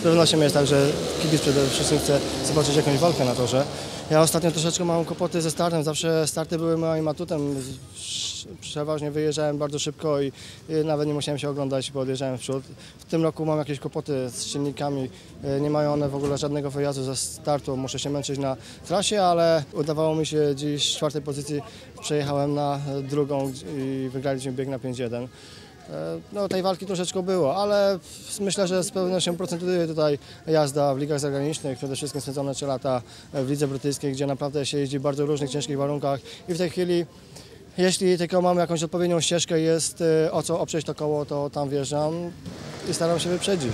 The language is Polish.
z pewnością jest tak, że kibic przede wszystkim chce zobaczyć jakąś walkę na torze. Ja ostatnio troszeczkę mam kłopoty ze startem, zawsze starty były moim atutem. Przeważnie wyjeżdżałem bardzo szybko i nawet nie musiałem się oglądać, bo odjeżdżałem w przód. W tym roku mam jakieś kłopoty z silnikami, E, nie mają one w ogóle żadnego wyjazdu ze startu, muszę się męczyć na trasie, ale udawało mi się dziś z czwartej pozycji, przejechałem na drugą i wygraliśmy bieg na 5-1. E, No, tej walki troszeczkę było, ale myślę, że z pewnością procentuje tutaj jazda w ligach zagranicznych, przede wszystkim spędzone 3 lata w lidze brytyjskiej, gdzie naprawdę się jeździ w bardzo różnych, ciężkich warunkach i w tej chwili jeśli tylko mamy jakąś odpowiednią ścieżkę, jest e, o co oprzeć to koło, to tam wjeżdżam i staram się wyprzedzić.